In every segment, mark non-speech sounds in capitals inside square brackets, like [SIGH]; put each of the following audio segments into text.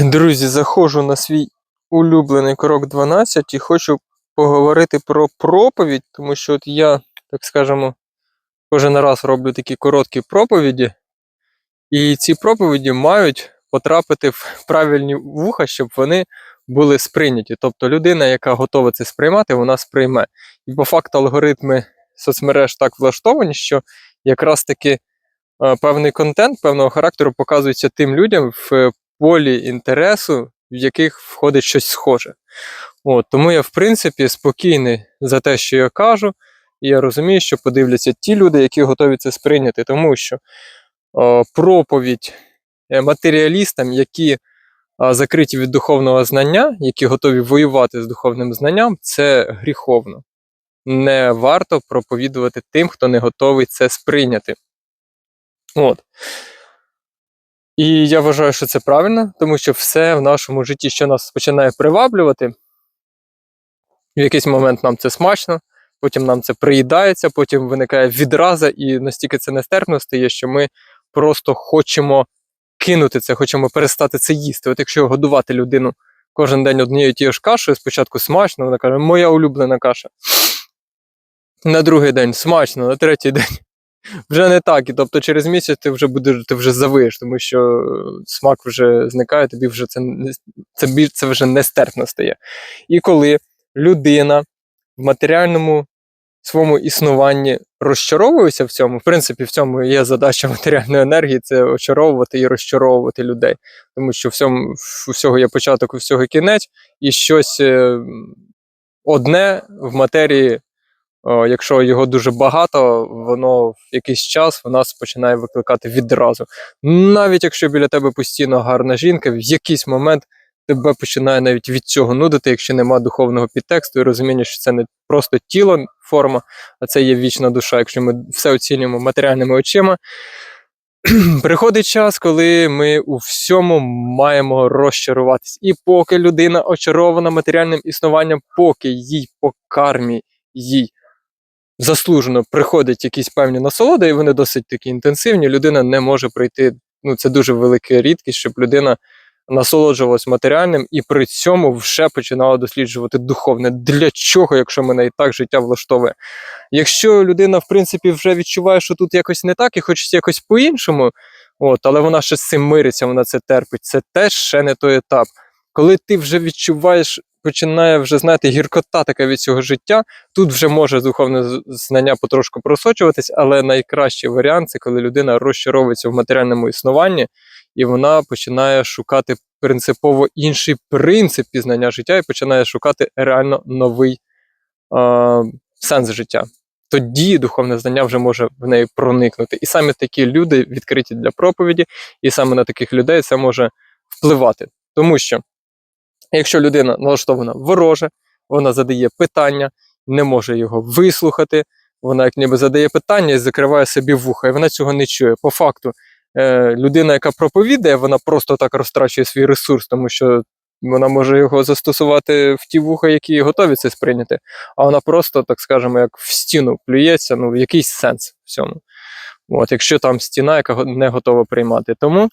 Друзі, заходжу на свій улюблений крок 12 і хочу поговорити про проповідь, тому що от я, так скажемо, кожен раз роблю такі короткі проповіді, і ці проповіді мають потрапити в правильні вуха, щоб вони були сприйняті. Тобто людина, яка готова це сприймати, вона сприйме. І по факту алгоритми соцмереж так влаштовані, що якраз таки е, певний контент певного характеру показується тим людям в полі інтересу, в яких входить щось схоже. От, Тому я, в принципі, спокійний за те, що я кажу, і я розумію, що подивляться ті люди, які готові це сприйняти, тому що о, проповідь е, матеріалістам, які а, закриті від духовного знання, які готові воювати з духовним знанням, це гріховно. Не варто проповідувати тим, хто не готовий це сприйняти. От. І я вважаю, що це правильно, тому що все в нашому житті, що нас починає приваблювати, в якийсь момент нам це смачно, потім нам це приїдається, потім виникає відраза, і настільки це нестерпно стає, що ми просто хочемо кинути це, хочемо перестати це їсти. От якщо годувати людину кожен день однією тією ж кашею, спочатку смачно, вона каже, моя улюблена каша. На другий день смачно, на третій день вже не так. І тобто через місяць ти вже будеш, ти вже завиєш, тому що смак вже зникає, тобі вже це це, це вже нестерпно стає. І коли людина в матеріальному своєму існуванні розчаровується в цьому, в принципі, в цьому є задача матеріальної енергії це очаровувати і розчаровувати людей. Тому що в цьому, в усього є початок, у всього кінець, і щось е, одне в матерії якщо його дуже багато, воно в якийсь час в нас починає викликати відразу. Навіть якщо біля тебе постійно гарна жінка, в якийсь момент тебе починає навіть від цього нудити, якщо нема духовного підтексту і розуміння, що це не просто тіло, форма, а це є вічна душа. Якщо ми все оцінюємо матеріальними очима. [CLEARS THROAT] Приходить час, коли ми у всьому маємо розчаруватись. І поки людина очарована матеріальним існуванням, поки їй по кармі, їй заслужено приходять якісь певні насолоди, і вони досить такі інтенсивні. Людина не може пройти. Ну, це дуже велика рідкість, щоб людина насолоджувалась матеріальним і при цьому вже починала досліджувати духовне. Для чого, якщо мене і так життя влаштовує? Якщо людина, в принципі, вже відчуває, що тут якось не так і хочеться якось по-іншому, от, але вона ще з цим мириться, вона це терпить. Це теж ще не той етап. Коли ти вже відчуваєш, починає вже знаєте, гіркота така від цього життя, тут вже може духовне знання потрошку просочуватись, але найкращий варіант це коли людина розчаровується в матеріальному існуванні, і вона починає шукати принципово інший принцип пізнання життя і починає шукати реально новий е, сенс життя. Тоді духовне знання вже може в неї проникнути. І саме такі люди відкриті для проповіді, і саме на таких людей це може впливати. Тому що якщо людина налаштована вороже, вона задає питання, не може його вислухати, вона як ніби задає питання і закриває собі вуха, і вона цього не чує. По факту, е, людина, яка проповідає, вона просто так розтрачує свій ресурс, тому що вона може його застосувати в ті вуха, які готові це сприйняти, а вона просто, так скажемо, як в стіну плюється, ну, якийсь сенс в цьому. От, якщо там стіна, яка не готова приймати. Тому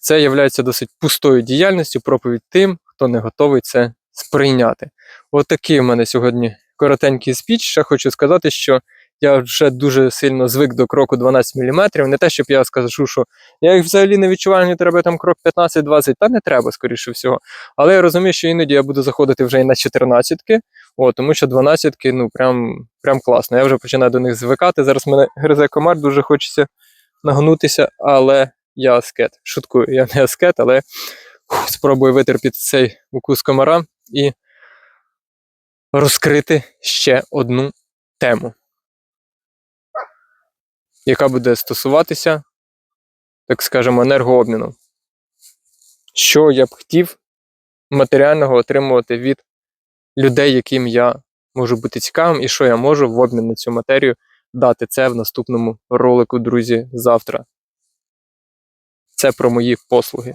це є досить пустою діяльністю проповідь тим, хто не готовий це сприйняти. От такий в мене сьогодні коротенький спіч. Ще хочу сказати, що я вже дуже сильно звик до кроку 12 мм. Не те, щоб я скажу, що я їх взагалі не відчуваю, мені треба там крок 15-20, та не треба, скоріше всього. Але я розумію, що іноді я буду заходити вже і на 14-ки, тому що 12-ки, ну прям, прям класно. Я вже починаю до них звикати. Зараз мене гризе комар, дуже хочеться нагнутися, але я аскет. Шуткую, я не аскет, але спробую витерпіти цей укус комара і розкрити ще одну тему, яка буде стосуватися, так скажемо, енергообміну. Що я б хотів матеріального отримувати від людей, яким я можу бути цікавим, і що я можу в обмін на цю матерію дати це в наступному ролику, друзі, завтра. Це про мої послуги.